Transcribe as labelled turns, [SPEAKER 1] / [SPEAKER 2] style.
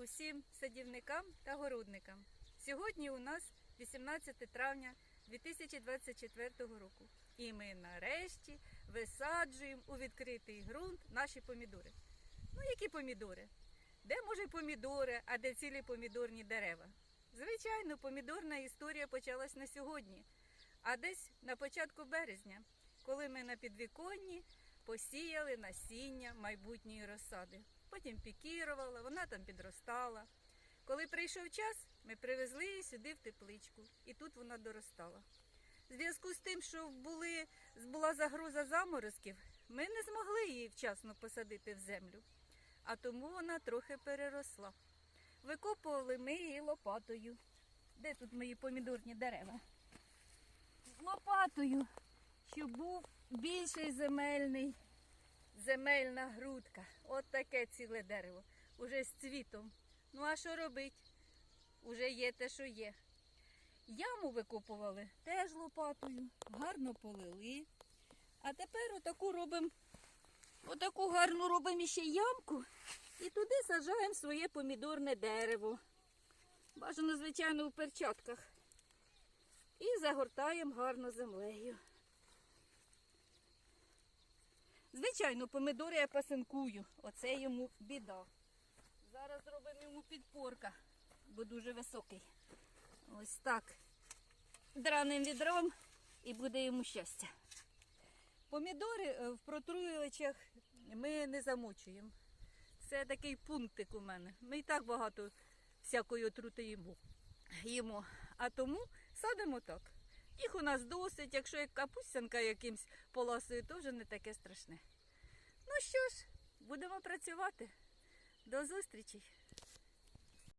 [SPEAKER 1] усім садівникам та городникам. Сьогодні у нас 18 травня 2024 року. І ми нарешті висаджуємо у відкритий ґрунт наші помідори. Ну, які помідори? Де може помідори, а де цілі помідорні дерева? Звичайно, помідорна історія почалась не сьогодні, а десь на початку березня, коли ми на підвіконні посіяли насіння майбутньої розсади. Потім пікірувала, вона там підростала. Коли прийшов час, ми привезли її сюди в тепличку, і тут вона доростала. В зв'язку з тим, що були, була загроза заморозків, ми не змогли її вчасно посадити в землю, а тому вона трохи переросла. Викопували ми її лопатою. Де тут мої помідорні дерева? Лопатою, щоб був більший земельний, земельна грудка. От таке ціле дерево. Уже з цвітом. Ну а що робить? Уже є те, що є. Яму викопували теж лопатою, гарно полили. А тепер отаку робимо, отаку гарну робимо ще ямку і туди саджаємо своє помідорне дерево. Бажано, звичайно, у перчатках. І загортаємо гарно землею. Звичайно, помидори я пасинкую. Оце йому біда. Зараз зробимо йому підпорка, бо дуже високий. Ось так. Драним відром і буде йому щастя. Помідори е, в протруювачах ми не замочуємо. Це такий пунктик у мене. Ми і так багато всякої отрути їмо. А тому садимо так. Їх у нас досить, якщо як капустянка якимсь полосою, то вже не таке страшне. Ну що ж, будемо працювати. До зустрічі!